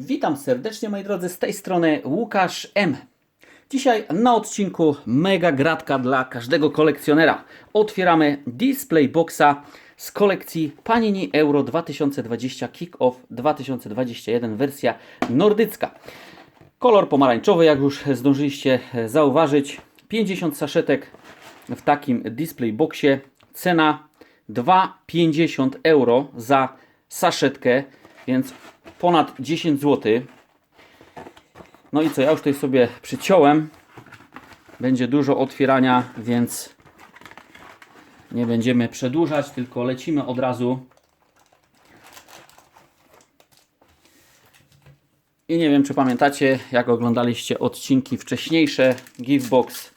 Witam serdecznie moi drodzy, z tej strony Łukasz M. Dzisiaj na odcinku mega gratka dla każdego kolekcjonera. Otwieramy Display Boxa z kolekcji Panini Euro 2020 Kick-Off 2021 wersja nordycka. Kolor pomarańczowy, jak już zdążyliście zauważyć. 50 saszetek w takim display boxie. Cena 2,50 euro za saszetkę, więc ponad 10 zł. No i co, ja już tutaj sobie przyciąłem. Będzie dużo otwierania, więc nie będziemy przedłużać, tylko lecimy od razu. I nie wiem, czy pamiętacie, jak oglądaliście odcinki wcześniejsze. Givebox,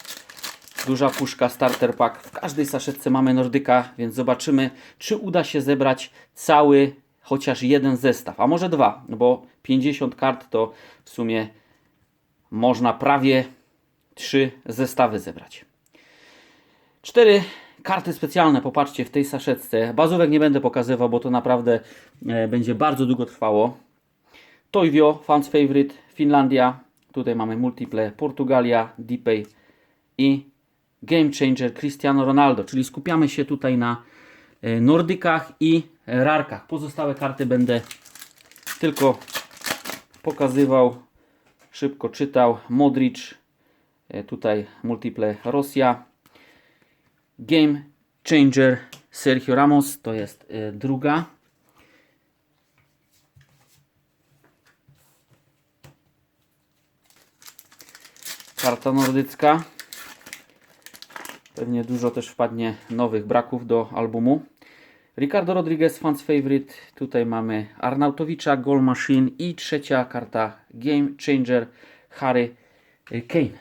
duża puszka, starter pack. W każdej saszetce mamy Nordyka, więc zobaczymy, czy uda się zebrać cały, chociaż jeden zestaw, a może dwa, no bo 50 kart to w sumie można prawie trzy zestawy zebrać. Cztery karty specjalne, popatrzcie, w tej saszetce. Bazówek nie będę pokazywał, bo to naprawdę e, będzie bardzo długo trwało. Toivio, Fans Favorite, Finlandia. Tutaj mamy Multiple, Portugalia, Dipay i Game Changer Cristiano Ronaldo. Czyli skupiamy się tutaj na Nordykach i Rarkach. Pozostałe karty będę tylko pokazywał, szybko czytał. Modric, e, tutaj Multiple Rosja. Game Changer Sergio Ramos, to jest e, druga. Karta nordycka. Pewnie dużo też wpadnie nowych braków do albumu. Ricardo Rodriguez, fans favorite. Tutaj mamy Arnautowicza, Goal Machine i trzecia karta Game Changer Harry Kane.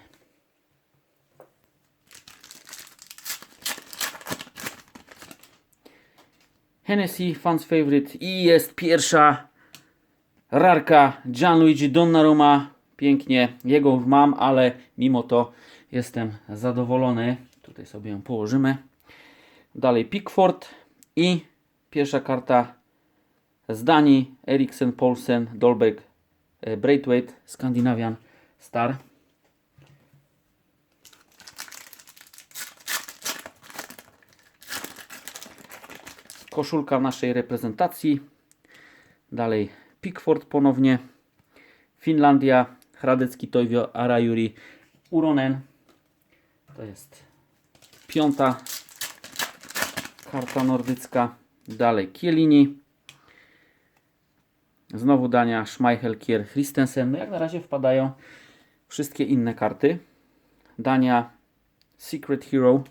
Hennessy, fans favorite i jest pierwsza rarka Gianluigi Donnarumma. Pięknie, jego już mam, ale mimo to jestem zadowolony. Tutaj sobie ją położymy. Dalej Pickford i pierwsza karta z Danii, Eriksen, Poulsen, Dolbeck, e, Braithwaite, Scandinavian Star. Koszulka naszej reprezentacji. Dalej Pickford ponownie. Finlandia, Hradecki Toivio, Arajuri, Uronen. To jest piąta karta nordycka. Dalej Kielini. Znowu Dania, Schmeichel, Kier, Christensen. No jak na razie wpadają wszystkie inne karty. Dania, Secret Hero.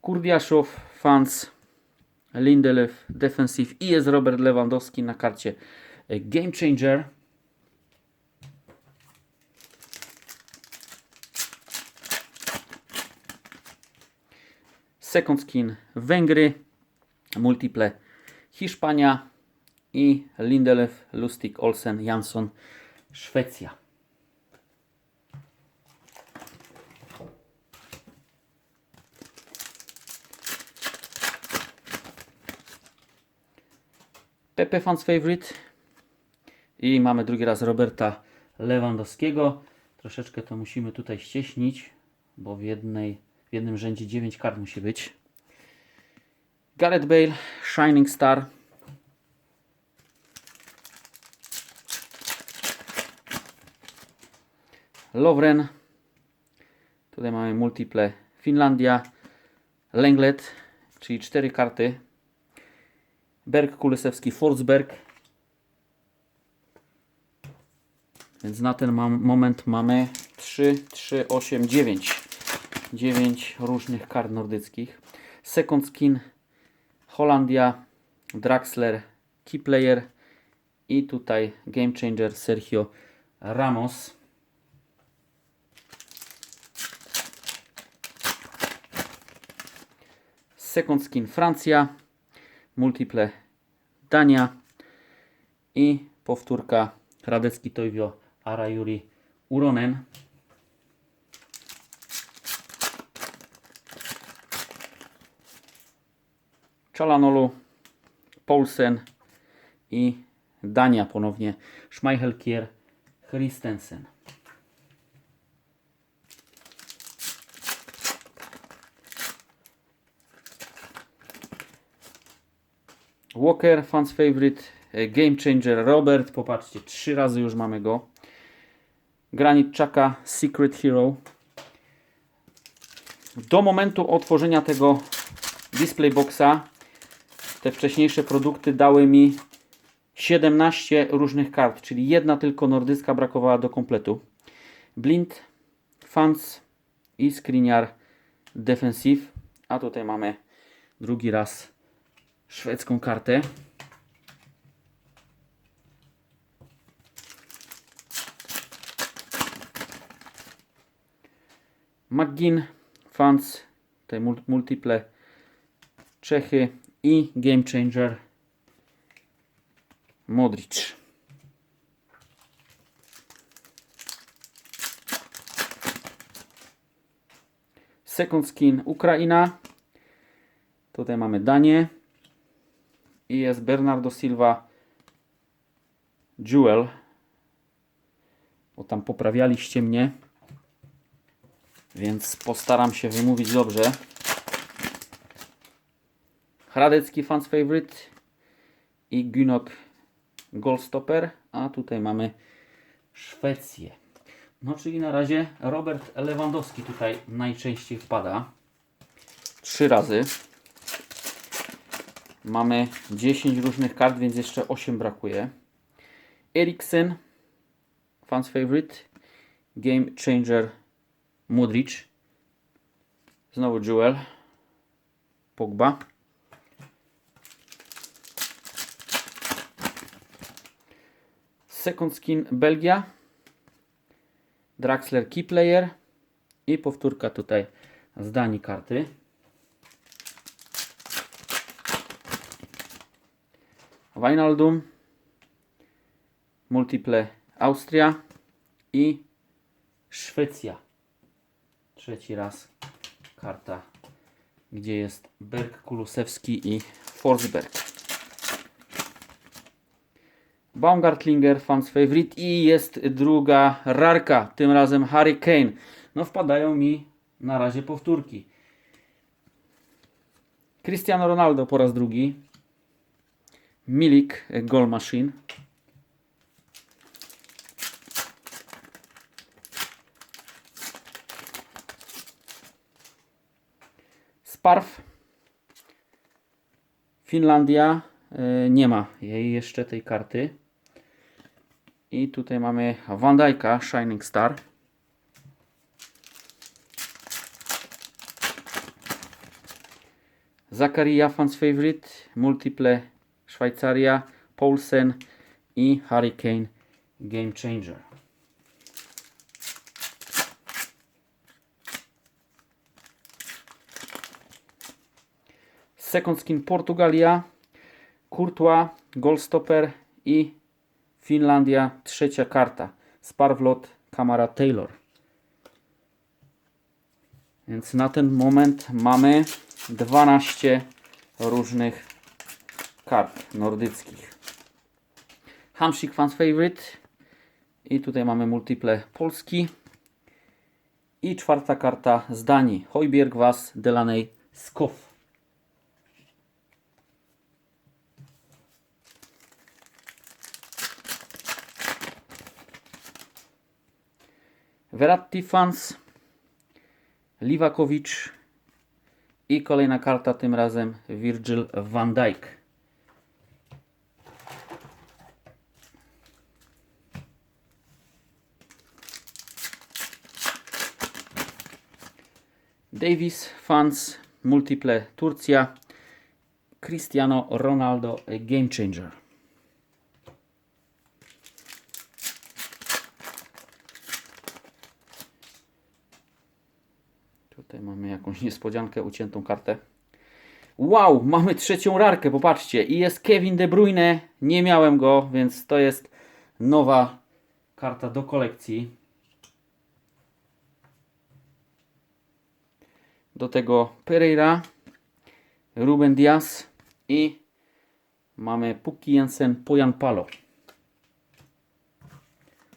Kurdiaszow, Fans, Lindelöf, Defensive i jest Robert Lewandowski na karcie Game Changer. Second Skin Węgry, Multiple Hiszpania i Lindelöf, Lustig, Olsen, Jansson Szwecja. Pepe Fans Favorite. I mamy drugi raz Roberta Lewandowskiego. Troszeczkę to musimy tutaj ścieśnić, bo w, jednej, w jednym rzędzie 9 kart musi być. Gareth Bale, Shining Star. Lovren. Tutaj mamy multiple Finlandia. Lenglet, czyli 4 karty. Berg Kulesewski, Forsberg. Więc na ten moment mamy 3, 3, 8, 9. 9 różnych kart nordyckich. Second Skin, Holandia, Draxler, Keyplayer i tutaj Game Changer Sergio Ramos. Second Skin Francja, Multiple Dania i powtórka Radecki Toivio Arajuri Uronen. Chalanolu, Poulsen i Dania ponownie. Schmeichelkier, Christensen. Walker, fans favorite, e, game changer Robert, popatrzcie, trzy razy już mamy go. Granit Chaka, Secret Hero. Do momentu otworzenia tego display boxa te wcześniejsze produkty dały mi 17 różnych kart, czyli jedna tylko nordycka brakowała do kompletu. Blind, Fans i Skriniar Defensive. A tutaj mamy drugi raz szwedzką kartę. McGinn, Fans, te mul- multiple Czechy i Game Changer Modric. Second Skin Ukraina. Tutaj mamy Danię. I jest Bernardo Silva Jewel. Bo tam poprawialiście mnie. Więc postaram się wymówić dobrze. Hradecki Fans Favorite i Günok Goalstopper, a tutaj mamy Szwecję. No czyli na razie Robert Lewandowski tutaj najczęściej wpada. Trzy razy. Mamy 10 różnych kart, więc jeszcze 8 brakuje. Eriksen, Fans Favorite, Game Changer Modric, znowu Jewel, Pogba. Second Skin Belgia, Draxler Key Player i powtórka tutaj z Danii karty. Wijnaldum, Multiple Austria i Szwecja. Trzeci raz karta, gdzie jest Berg Kulusewski i Forsberg. Baumgartlinger, fans favorite i jest druga rarka, tym razem Harry Kane. No wpadają mi na razie powtórki. Cristiano Ronaldo po raz drugi. Milik, e, Goal Machine. Sparf. Finlandia. e, Nie ma jej jeszcze tej karty. I tutaj mamy Van Dijk'a, Shining Star. Zakaria, fans favorite, Multiple Szwajcaria, Paulsen i Hurricane Game Changer. Second Skin Portugalia, Courtois, Goalstopper i Finlandia, trzecia karta. Sparvlot, Kamara Taylor. Więc na ten moment mamy 12 różnych kart nordyckich. Hamsik Fans Favorite. I tutaj mamy multiple Polski. I czwarta karta z Danii. Hojbjerg Was Delaney Skoff. Verratti Fans, Liwakowicz i kolejna karta, tym razem Virgil van Dijk. Davis Fans, Multiple Turcja, Cristiano Ronaldo Game Changer. Tutaj niespodziankę, uciętą kartę. Wow, mamy trzecią rarkę, popatrzcie. I jest Kevin De Bruyne. Nie miałem go, więc to jest nowa karta do kolekcji. Do tego Pereira, Ruben Diaz, i mamy Puki Jensen Pojan Palo.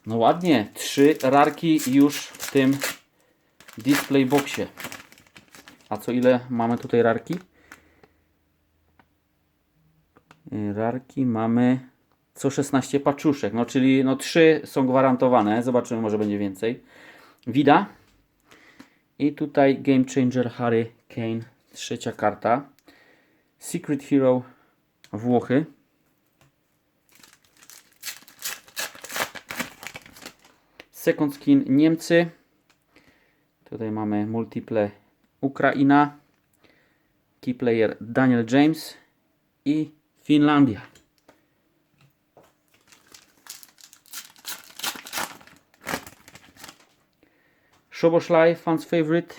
No ładnie, trzy rarki już w tym display boxie. A co ile mamy tutaj rarki? Y, Rarki mamy co 16 paczuszek, no czyli no 3 są gwarantowane, zobaczymy może będzie więcej. Wida i tutaj Game Changer Harry Kane, trzecia karta. Secret Hero Włochy. Second Skin Niemcy. Tutaj mamy multiple Ukraina. Key player Daniel James i Finlandia. Szoboszlaj, fans favorite.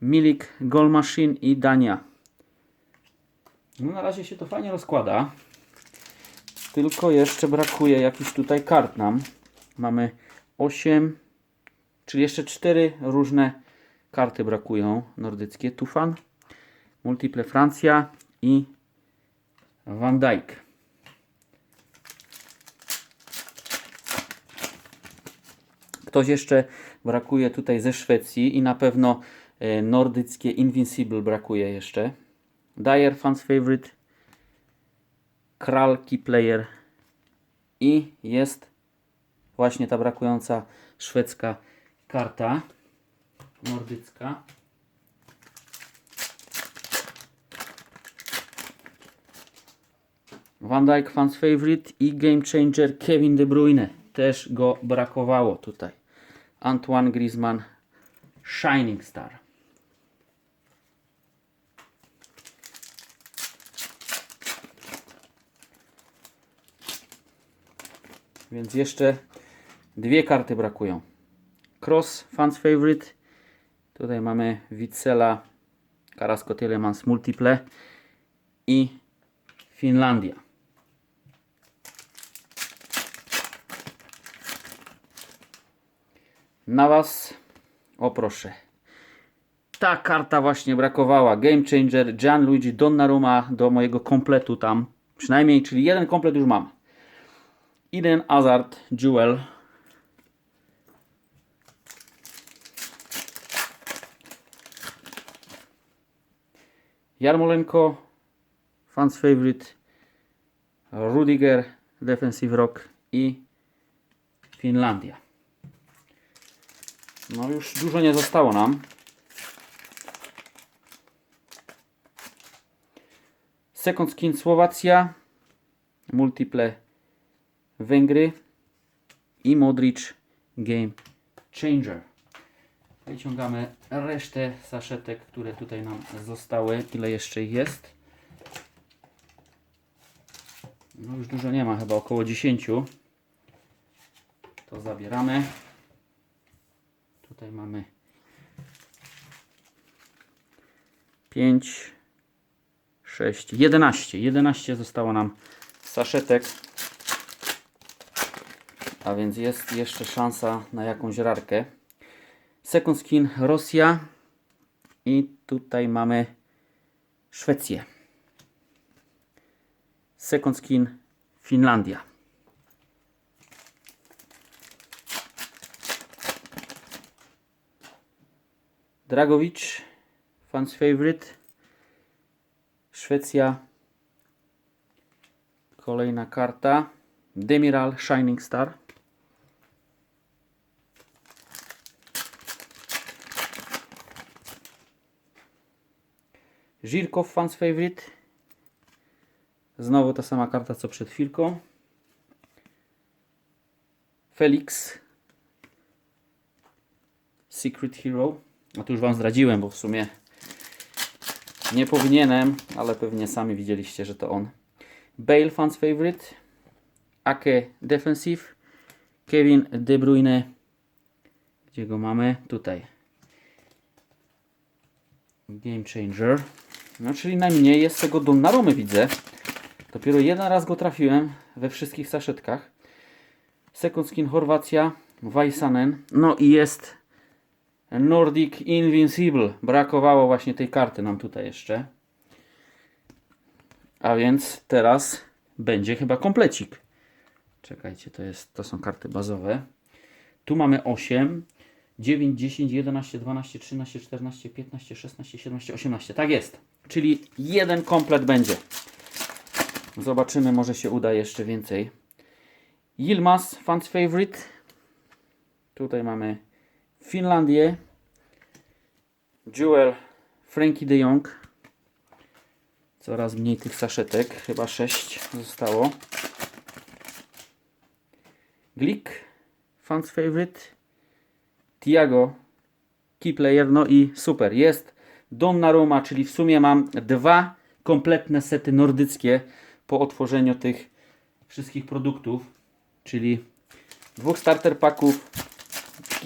Milik, Goal Machine i Dania. No na razie się to fajnie rozkłada. Tylko jeszcze brakuje jakichś tutaj kart nam. Mamy 8, czyli jeszcze 4 różne karty brakują nordyckie. Tufan, Multiple Francja i Van Dijk. Ktoś jeszcze brakuje tutaj ze Szwecji i na pewno e, nordyckie Invincible brakuje jeszcze. Dyer Fans Favorite, Kral Key Player i jest właśnie ta brakująca szwedzka karta nordycka. Van Dijk Fans Favorite i Game Changer Kevin De Bruyne. Też go brakowało tutaj. Antoine Griezmann Shining Star. Więc jeszcze dwie karty brakują. Cross Fans Favorite. Tutaj mamy Witsela Carrasco Telemans Multiple i Finlandia. Na Was, o proszę. Ta karta właśnie brakowała. Game Changer Gianluigi Donnarumma do mojego kompletu tam. Przynajmniej, czyli jeden komplet już mam. Eden Hazard Jewel. Jarmolenko Fans Favorite Rudiger Defensive Rock i Finlandia. No już dużo nie zostało nam. Second Skin Słowacja, Multiple Węgry i Modric Game Changer. Wyciągamy resztę saszetek, które tutaj nam zostały. Ile jeszcze ich jest? No już dużo nie ma, chyba około 10. To zabieramy. Tutaj mamy 5, 6, 11. 11 zostało nam saszetek. A więc jest jeszcze szansa na jakąś rarkę. Second skin Rosja. I tutaj mamy Szwecję. Second skin Finlandia. Dragowicz, fans favorite. Szwecja. Kolejna karta. Demiral Shining Star. Żirkow fans favorite. Znowu ta sama karta co przed chwilką. Felix. Secret Hero. A tu już Wam zdradziłem, bo w sumie nie powinienem, ale pewnie sami widzieliście, że to on. Bale fans favorite. Ake defensive. Kevin De Bruyne. Gdzie go mamy? Tutaj. Game changer. No czyli najmniej jest tego Donnarumy widzę. Dopiero jeden raz go trafiłem we wszystkich saszetkach. Second skin Chorwacja. Vaisanen. No i jest Nordic Invincible. Brakowało właśnie tej karty nam tutaj jeszcze. A więc teraz będzie chyba komplecik. Czekajcie, to, jest, to są karty bazowe. Tu mamy 8, 9, 10, 11, 12, 13, 14, 15, 16, 17, 18. Tak jest. Czyli jeden komplet będzie. Zobaczymy, może się uda jeszcze więcej. Yilmaz, fans favorite. Tutaj mamy Finlandię. Jewel, Frankie de Jong. Coraz mniej tych saszetek, chyba 6 zostało. Glick, fans favorite. Tiago, key player, no i super, jest Donnarumma, czyli w sumie mam dwa kompletne sety nordyckie po otworzeniu tych wszystkich produktów, czyli dwóch starter packów,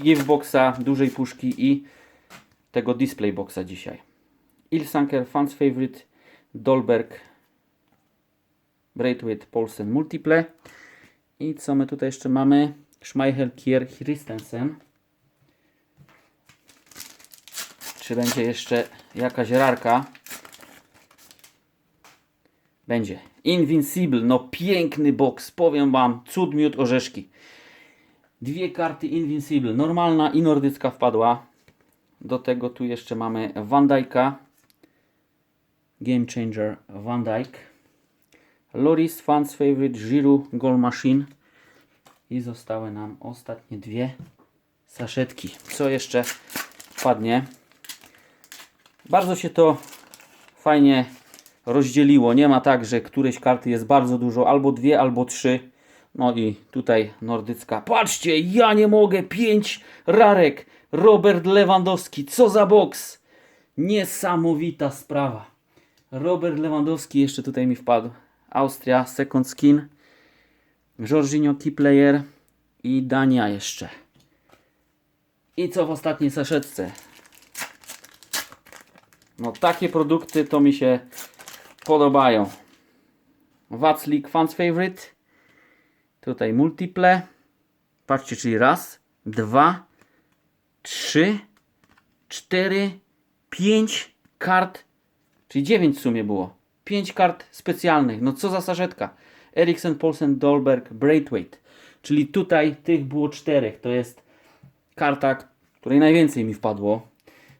giftboxa, dużej puszki i tego display boxa dzisiaj. Ilsanker, fans favorite, Dolberg, Braithwaite, Polsen, Multiple. I co my tutaj jeszcze mamy? Schmeichel, Kier, Christensen. Czy będzie jeszcze jakaś rarka? Będzie. Invincible, no piękny box, powiem Wam, cud miód orzeszki. Dwie karty Invincible, normalna i nordycka wpadła. Do tego tu jeszcze mamy Van Dijk'a, Game Changer Van Dijk, Loris Fans Favorite Giroud Goal Machine i zostały nam ostatnie dwie saszetki. Co jeszcze wpadnie? Bardzo się to fajnie rozdzieliło. Nie ma tak, że któreś karty jest bardzo dużo, albo dwie, albo trzy. No i tutaj nordycka. Patrzcie, ja nie mogę. Pięć rarek. Robert Lewandowski. Co za boks. Niesamowita sprawa. Robert Lewandowski jeszcze tutaj mi wpadł. Austria, second skin. Jorginho, key player. I Dania jeszcze. I co w ostatniej saszetce? No takie produkty to mi się podobają. Wats League Fans Favorite. Tutaj multiple. Patrzcie, czyli raz, dwa, trzy, cztery, pięć kart, czyli dziewięć w sumie było. Pięć kart specjalnych. No co za sarzetka. Eriksen, Polsen, Dolberg, Braithwaite. Czyli tutaj tych było czterech. To jest karta, której najwięcej mi wpadło.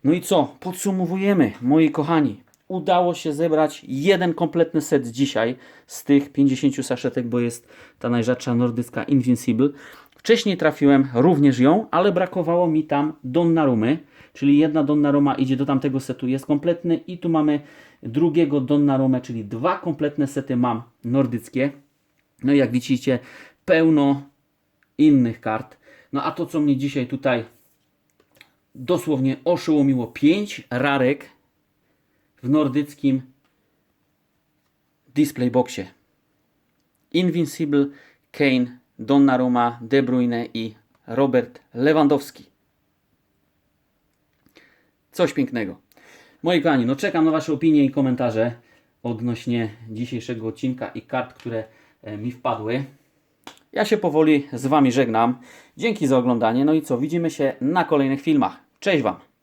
No i co? Podsumowujemy, moi kochani. Udało się zebrać jeden kompletny set dzisiaj z tych 50 saszetek, bo jest ta najrzadsza nordycka Invincible. Wcześniej trafiłem również ją, ale brakowało mi tam Donnarumy, czyli jedna Donnarumma idzie do tamtego setu, jest kompletny i tu mamy drugiego Donnarumę, czyli dwa kompletne sety mam nordyckie. No i jak widzicie, pełno innych kart. No a to, co mnie dzisiaj tutaj dosłownie oszołomiło 5 rarek w nordyckim display boxie. Invincible, Kane, Donnarumma, De Bruyne i Robert Lewandowski. Coś pięknego. Moi kochani, no czekam na Wasze opinie i komentarze odnośnie dzisiejszego odcinka i kart, które e, mi wpadły. Ja się powoli z Wami żegnam. Dzięki za oglądanie. No i co, widzimy się na kolejnych filmach. Cześć Wam!